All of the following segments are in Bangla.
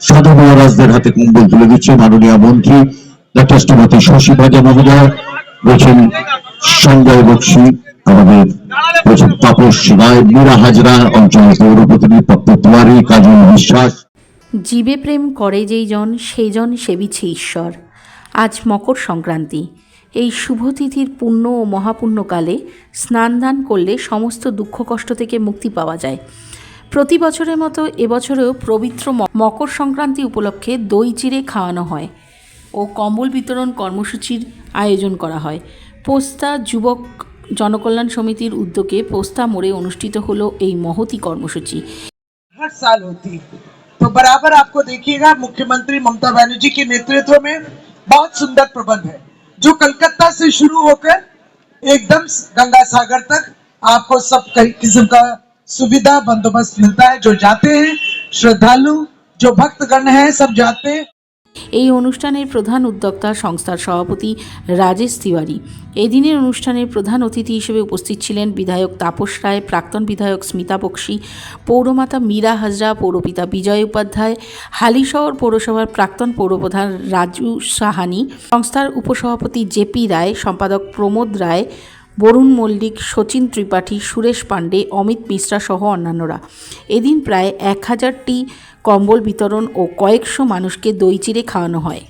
সাধু মহারাজদের হাতে কুম্বল তুলে দিচ্ছে মাননীয় মন্ত্রী। শ্রীমতী শশী ভাজা মহোদয় রয়েছেন সঞ্জয় বক্সি, আমাদের রয়েছেন তাপস রায়, মীরা হাজরা অঞ্চলের পৌর প্রতিনিধি পপ্পু তিওয়ারি, কাজল বিশ্বাস। জীবে প্রেম করে যেই জন, সেই জন সেবিছে ঈশ্বর। আজ মকর সংক্রান্তি। এই শুভ তিথির পুণ্য ও মহাপুণ্যকালে স্নান দান করলে সমস্ত দুঃখ কষ্ট থেকে মুক্তি পাওয়া যায় প্রতি বছরের মতো এবছরেও পবিত্র ম- মকর সংক্রান্তি উপলক্ষে দই চিড়ে খাওয়ানো হয় ও কম্বল বিতরণ কর্মসূচির আয়োজন করা হয় পোস্তা যুবক জনকল্যাণ সমিতির উদ্যোগে পোস্তা মোড়ে অনুষ্ঠিত হলো এই মহতি কর্মসূচি हर साल होती है तो बराबर आपको देखिएगा मुख्यमंत्री ममता बनर्जी के नेतृत्व में बहुत सुंदर प्रबंध है जो कलकत्ता से शुरू होकर एकदम गंगा सागर तक आपको सब कई किस्म का सुविधा, बंदोबस्त मिलता है। जो जाते हैं, श्रद्धालु, जो भक्तगण हैं, सब जाते हैं। এই অনুষ্ঠানের প্রধান উদ্যোক্তা সংস্থার সভাপতি রাজেশ তিওয়ারি। এদিনের অনুষ্ঠানের প্রধান অতিথি হিসেবে উপস্থিত ছিলেন বিধায়ক তাপস রায়, প্রাক্তন বিধায়ক স্মিতা বক্সি, পৌরমাতা মীরা হাজরা, পৌরপিতা বিজয় উপাধ্যায়, হালিশহর পৌরসভার প্রাক্তন পৌরপ্রধান রাজু সাহানি, সংস্থার উপসভাপতি জেপি রায়, সম্পাদক প্রমোদ রায় বরুণ মল্লিক শচীন ত্রিপাঠী, সুরেশ পাণ্ডে, অমিত মিশ্রা সহ অন্যান্যরা। এদিন প্রায় এক হাজারটি কম্বল বিতরণ ও কয়েকশো মানুষকে দই চিড়ে খাওয়ানো হয়।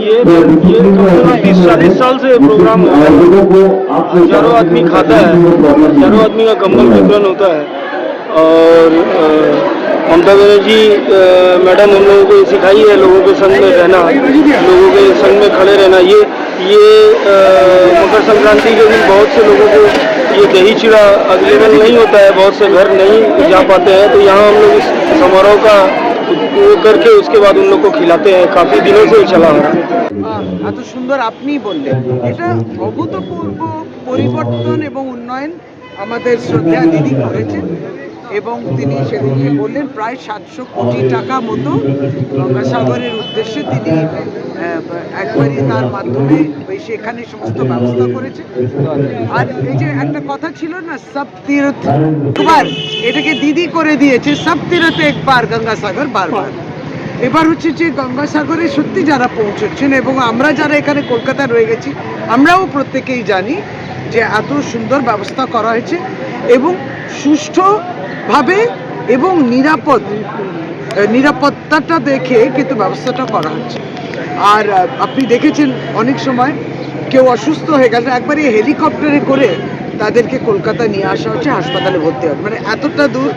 ये ये बीस चालीस साल से प्रोग्राम हो रहा है हज़ारों आदमी खाता है। हज़ारों आदमी का कंबल वितरण होता है। और ममता बनर्जी मैडम हम लोगों को ये सिखाई है लोगों के संग में रहना लोगों के संग में खड़े रहना। ये ये मकर संक्रांति के दिन बहुत से लोगों को ये दही चिड़ा अवेलेबल नहीं होता है बहुत से घर नहीं जा पाते हैं। तो यहाँ हम लोग इस समारोह का वो करके उसके बाद उन लोग को खिलाते हैं काफ़ी दिनों से ये चला आ रहा है আহ, এত সুন্দর আপনি বললেন এটা অভূতপূর্ব পরিবর্তন এবং উন্নয়ন আমাদের শ্রদ্ধা দিদি করেছেন এবং তিনি সেদিনকে বললেন, প্রায় সাতশো কোটি টাকা মতো গঙ্গাসাগরের উদ্দেশ্যে তিনি একবারই তার মাধ্যমে সেখানে সমস্ত ব্যবস্থা করেছে আর এই যে একটা কথা ছিল না সব তীর্থ একবার এটাকে দিদি করে দিয়েছে সব তীর্থ একবার গঙ্গাসাগর বারবার। এবার হচ্ছে যে গঙ্গাসাগরে সত্যি যারা পৌঁছচ্ছেন এবং আমরা যারা এখানে কলকাতা রয়ে গেছি, আমরাও প্রত্যেকেই জানি যে এত সুন্দর ব্যবস্থা করা হয়েছে এবং সুষ্ঠুভাবে এবং নিরাপদ নিরাপত্তাটা দেখে কিন্তু ব্যবস্থাটা করা হচ্ছে। আর আপনি দেখেছেন অনেক সময় কেউ অসুস্থ হয়ে গেল একবারই হেলিকপ্টারে করে তাদেরকে কলকাতা নিয়ে আসা হচ্ছে, হাসপাতালে ভর্তি হয় মানে এতটা দূর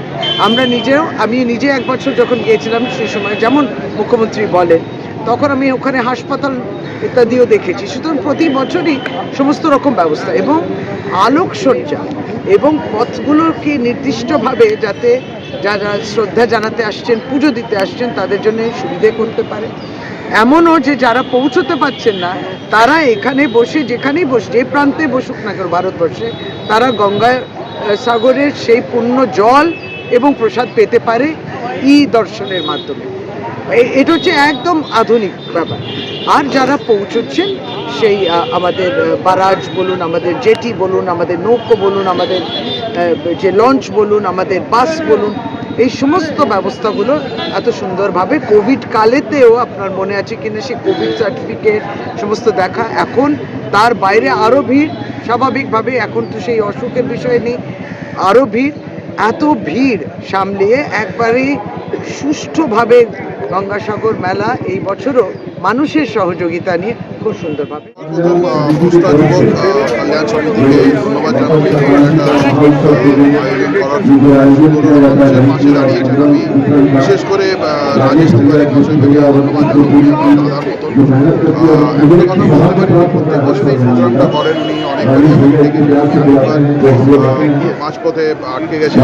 আমরা নিজেও, আমি নিজে এক বছর যখন গিয়েছিলাম সেই সময়, যেমন মুখ্যমন্ত্রী বলেন তখন আমি ওখানে হাসপাতাল ইত্যাদিও দেখেছি। সুতরাং প্রতি বছরই সমস্ত রকম ব্যবস্থা এবং আলোকসজ্জা এবং পথগুলোকে নির্দিষ্টভাবে যাতে যারা শ্রদ্ধা জানাতে আসছেন, পুজো দিতে আসছেন, তাদের জন্য সুবিধে করতে পারে। এমনও যে যারা পৌঁছতে পারছেন না, তারা এখানে বসে, যেখানেই বসে, যে প্রান্তে বসুক না কেন ভারতবর্ষে, তারা গঙ্গা সাগরের সেই পূর্ণ জল এবং প্রসাদ পেতে পারে ই দর্শনের মাধ্যমে। এটা হচ্ছে একদম আধুনিক ব্যাপার। আর যারা পৌঁছচ্ছেন, সেই আমাদের বারাজ বলুন, আমাদের জেটি বলুন, আমাদের নৌকো বলুন, আমাদের যে লঞ্চ বলুন, আমাদের বাস বলুন, এই সমস্ত ব্যবস্থাগুলো এত সুন্দরভাবে কোভিড কালেতেও আপনার মনে আছে কিনা, সেই কোভিড সার্টিফিকেট, সমস্ত দেখা। এখন তার বাইরে আরও ভিড়, স্বাভাবিকভাবে এখন তো সেই অসুখের বিষয় নেই আরও ভিড়, এত ভিড় সামলিয়ে একবারেই সুষ্ঠুভাবে গঙ্গাসাগর মেলা এই বছরও মানুষের সহযোগিতা নিয়ে খুব সুন্দরভাবে। পাশে দাঁড়িয়েছেন বিশেষ করে রাজেশ প্রত্যেক বছর এই প্রোগ্রামটা করেন উনি মাঝপথে আটকে গেছে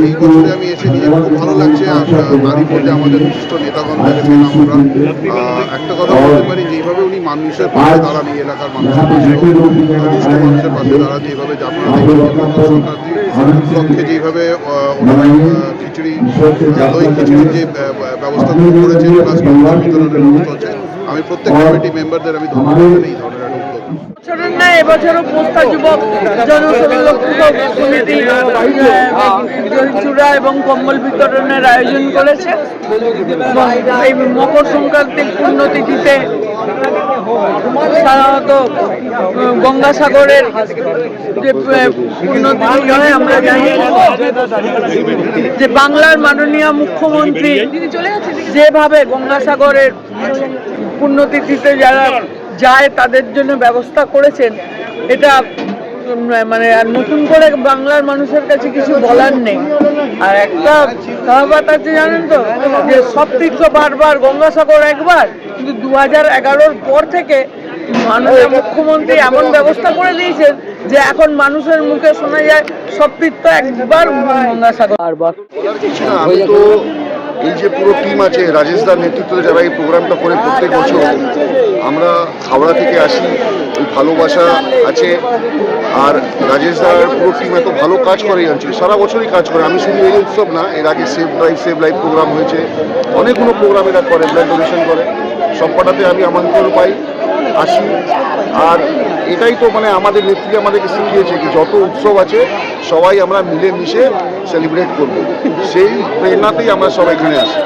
এই আমি এসে নিজে খুব ভালো লাগছে আহ, তারই আমাদের বিশিষ্ট নেতাগণ একটা কথা বলতে পারি যে এইভাবে উনি মানুষের পাশে দাঁড়ান এই এলাকার মানুষের পাশে দুষ্ট মানুষের পাশে দাঁড়ান এইভাবে আপনারা আহ, খিচুড়ি দই খিচুড়ির যে আহ, ব্যবস্থা করেছেন প্লাস বিতরণের হচ্ছে আমি প্রত্যেক কমিটি মেম্বারদের আমি ধন্যবাদ এই ধরনের বছরের এবছরও পোস্তা যুবক জনসংরক্ষক সমিতি চূড়া এবং কম্বল বিতরণের আয়োজন করেছে। এই মকর সংক্রান্তির পুণ্যতিথিতে সাধারণত গঙ্গাসাগরের যে আহ, আমরা জানি যে বাংলার মাননীয় মুখ্যমন্ত্রী যেভাবে গঙ্গাসাগরের পুণ্যতিথিতে যারা যায় তাদের জন্য ব্যবস্থা করেছেন এটা মানে আর নতুন করে বাংলার মানুষের কাছে কিছু বলার নেই। আর একটা কাহাবাত আছে জানেন তো, যে সব তীর্থ বারবার গঙ্গাসাগর একবার, কিন্তু দু হাজার এগারোর পর থেকে মাননীয় মুখ্যমন্ত্রী এমন ব্যবস্থা করে দিয়েছেন যে এখন মানুষের মুখে শোনা যায় সব তীর্থ একবার গঙ্গাসাগর। বারবার এই যে পুরো টিম আছে, রাজেশ দার নেতৃত্বে যারা এই প্রোগ্রামটা করে প্রত্যেক বছর, আমরা হাওড়া থেকে আসি ওই ভালোবাসা আছে, আর রাজেশ দার পুরো টিম এত ভালো কাজ করে, এই অঞ্চলে। সারা বছরই কাজ করে, আমি শুধু এই উৎসব না, এর আগে save life save life program হয়েছে, অনেকগুলো প্রোগ্রাম এরা করে ব্লাড ডোনেশন করে। সব কটাতে আমি আমন্ত্রণ পাই। আসি। আর এটাই তো মানে আমাদের নেত্রী আমাদেরকে শিখিয়েছে কি যত উৎসব আছে, সবাই আমরা মিলেমিশে সেলিব্রেট করব। সেই প্রেরণাতেই আমরা সবাই এখানে আসি।